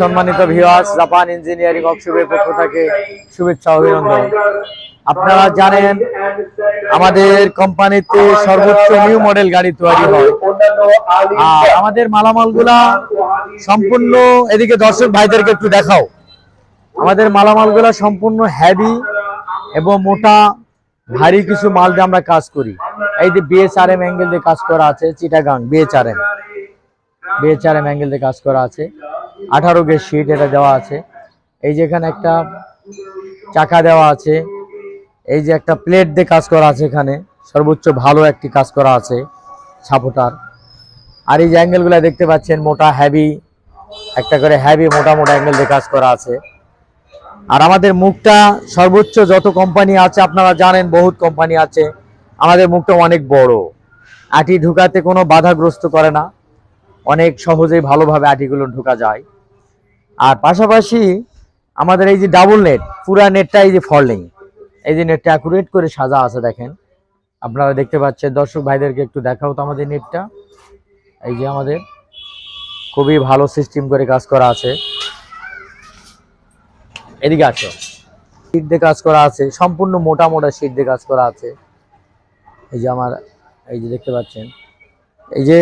সম্মানিত Japan engineering ওয়ার্কশপের পক্ষ থেকে শুভেচ্ছা, অভিনন্দন। আপনারা জানেন, আমাদের কোম্পানিতে সর্বোচ্চ নিউ মডেল গাড়ি তৈরি হয়। আর আমাদের মালামালগুলা সম্পূর্ণ, এদিকে দর্শক ভাইদেরকে একটু দেখাও। আমাদের মালামালগুলা সম্পূর্ণ হ্যাভি এবং মোটা, ভারী কিছু মাল দিয়ে আমরা কাজ করি। এই যে বিএসআরএম অ্যাঙ্গেল দিয়ে কাজ করা আছে চিটাগাং বিএচআরএম বিএচআরএম অ্যাঙ্গেল দিয়ে কাজ করা আছে। আঠারো গেজ শিট এটা দেওয়া আছে। এই যে এখানে একটা চাকা দেওয়া আছে। এই যে একটা প্লেট দিয়ে কাজ করা আছে এখানে। সর্বোচ্চ ভালো একটি কাজ করা আছে ছাপোটার। আর এই যে অ্যাঙ্গেলগুলো দেখতে পাচ্ছেন, মোটা হ্যাভি একটা করে হ্যাভি মোটা মোটা অ্যাঙ্গেল দিয়ে কাজ করা আছে। আর আমাদের মুখটা সর্বোচ্চ যত কোম্পানি আছে, আপনারা জানেন বহুত কোম্পানি আছে। আমাদের মুখটা অনেক বড়। আটি ঢুকাতে কোনো বাধাগ্রস্ত করে না। অনেক সহজেই ভালোভাবে আটিগুলো ঢোকা যায়। আর পাশাপাশি আমাদের এই যে ডাবল নেট পুরা নেটটা এই যে ফলিং এই যে নেটটা অ্যাকুরেট করে সাজা আছে দেখেন। আপনারা দেখতে পাচ্ছেন, দর্শক ভাইদেরকে একটু দেখাও তো আমাদের নেটটা এই যে আমাদের খুবই ভালো সিস্টেম করে কাজ করা আছে। এদিকে আসো। শীট দিয়ে কাজ করা আছে, সম্পূর্ণ মোটা মোটা শীট দিয়ে কাজ করা আছে। এই যে আমার, এই যে দেখতে পাচ্ছেন। এই যে,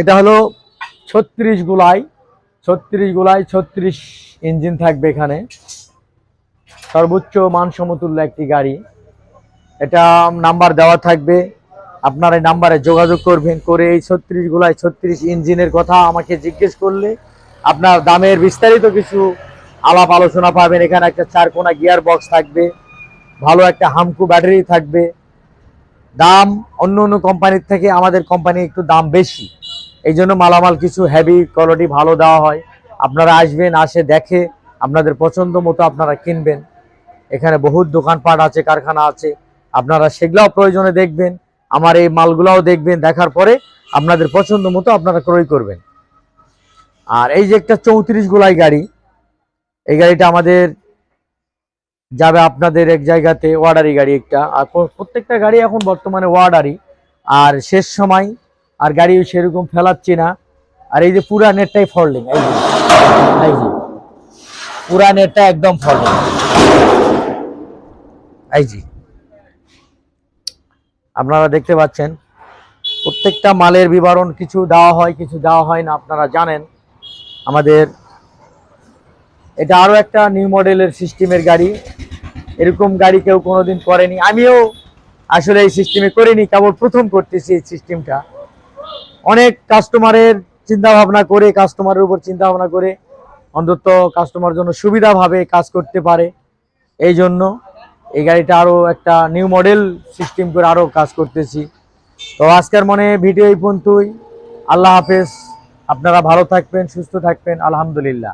এটা হলো ছত্রিশ গুলাই ছত্রিশ গুলাই ছত্রিশ ইঞ্জিন থাকবে এখানে। সর্বোচ্চ মান সমতুল্য একটি গাড়ি। এটা নাম্বার দেওয়া থাকবে। আপনার এই নাম্বারে যোগাযোগ করবেন করে এই ছত্রিশ গুলাই ছত্রিশ ইঞ্জিনের কথা আমাকে জিজ্ঞেস করলে আপনার দামের বিস্তারিত কিছু আলাপ আলোচনা পাবেন। এখানে একটা চার কোনা গিয়ার বক্স থাকবে, ভালো একটা হামকু ব্যাটারি থাকবে। দাম অন্য অন্য কোম্পানির থেকে আমাদের কোম্পানি একটু দাম বেশি। এই জন্য মালামাল কিছু হেভি কোয়ালিটি ভালো দেওয়া হয়। আপনারা আসবেন, আসে দেখে আপনাদের পছন্দ মতো আপনারা কিনবেন। এখানে বহুত দোকানপাট আছে, কারখানা আছে। আপনারা সেগুলাও প্রয়োজনে দেখবেন, আমার এই মালগুলাও দেখবেন, দেখার পরে আপনাদের পছন্দ মতো আপনারা ক্রয় করবেন। আর এই যে একটা চৌত্রিশ গোলাই গাড়ি, এই গাড়িটা আমাদের যাবে আপনাদের এক জায়গাতে ওয়ার্ডারি গাড়ি একটা। আর প্রত্যেকটা গাড়ি এখন বর্তমানে ওয়ার্ডারি আর শেষ সময় আর গাড়ি সেরকম ফেলাচ্ছি না। আর এই যে পুরা নেটটাই ফল্ডিং এই যে এই যে, পুরা নেটটা একদম ফল্ডিং এই যে, আপনারা দেখতে পাচ্ছেন, প্রত্যেকটা মালের বিবরণ কিছু দেওয়া হয়, কিছু দেওয়া হয় না, আপনারা জানেন। আমাদের, এটা আরও একটা নিউ মডেলের সিস্টেমের গাড়ি। এরকম গাড়ি কেউ কোনোদিন করেনি। আমিও আসলে এই সিস্টেমে করিনি, কেবল প্রথম করতেছি এই সিস্টেমটা অনেক কাস্টমারের চিন্তা ভাবনা করে কাস্টমারের উপর চিন্তা ভাবনা করে অন্তত কাস্টমার জন্য সুবিধাভাবে কাজ করতে পারে। এই জন্য এই গাড়িটা আরও একটা নিউ মডেল সিস্টেম করে আরও কাজ করতেছি। তো আজকের মনে ভিডিও এই পর্যন্তই। আল্লাহ হাফেজ। আপনারা ভালো থাকবেন, সুস্থ থাকবেন। আলহামদুলিল্লাহ।